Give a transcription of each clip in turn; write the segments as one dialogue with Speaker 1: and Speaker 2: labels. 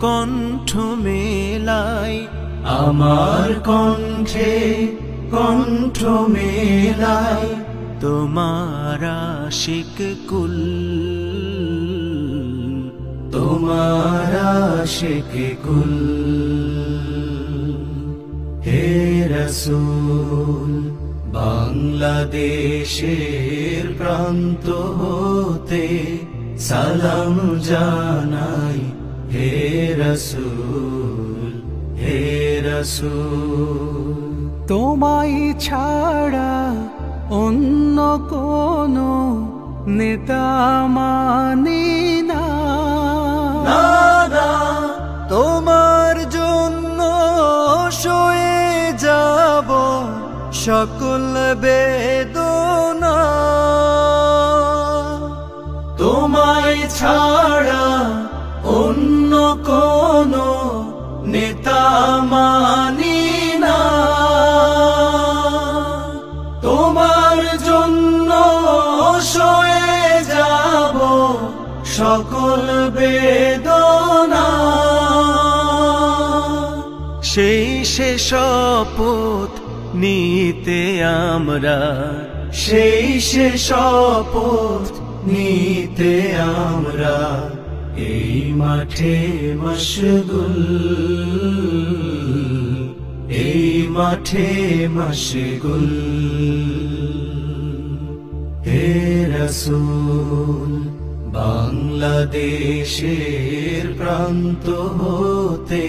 Speaker 1: কণ্ঠ মেলাই, আমার কণ্ঠে কণ্ঠ মেলাই, তোমার আশিক কুল। তোমার আশিক কুল। হে রসুল, বাংলাদেশের প্রান্ত হতে সালাম জানাই। রসুল হে রসুল।
Speaker 2: তোমায় ছাড়া অন্য কোনো নেতা মানি না। তোমার জন্য সয়ে যাব সকল বেদনা।
Speaker 1: তোমায় ছাড়া মানি না। তোমার জন্য সয়ে যাব সকল বেদনা। সেই সে শপথ নিতে আমরা, সেই সে শপথ নিতে আমরা। এই মাঠে মশগুল, এই মাঠে মশগুল। হে রসুল, বাংলাদেশের প্রান্ত হতে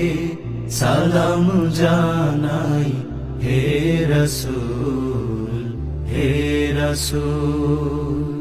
Speaker 1: সালাম জানাই। হে রসুল হে রসুল।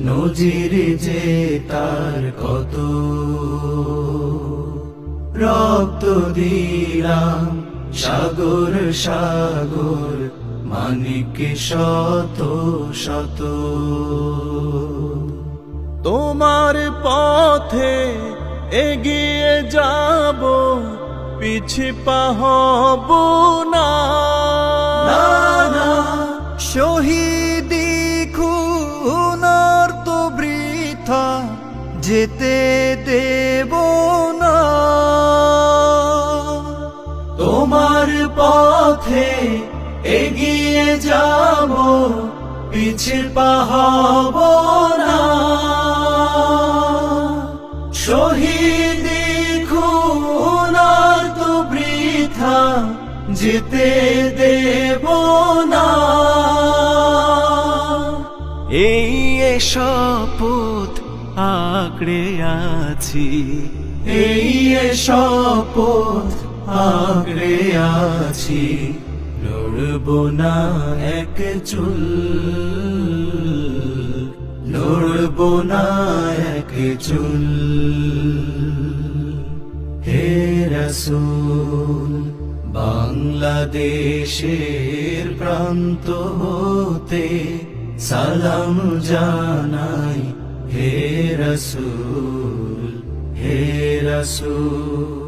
Speaker 1: নজির যে তার কত? রক্ত দিলাম সাগর সাগর, মানিক শত শত। তোমার পথে এগিয়ে যাব পিছে পাহব না।
Speaker 2: যেতে দেব না।
Speaker 1: তোমার পথে এগিয়ে যাব, পিছে পাহব না। শহীদি খুনার তো বৃথা, যেতে দেব না। এই শপথ আঁকড়ে আছি। এই শপথ আঁকড়ে আছি। লড়ব না এক চুল। লড়ব না এক চুল। হে রসুল, বাংলাদেশের প্রান্ত হতে সালাম জানাই। হে রসুল হে রসুল।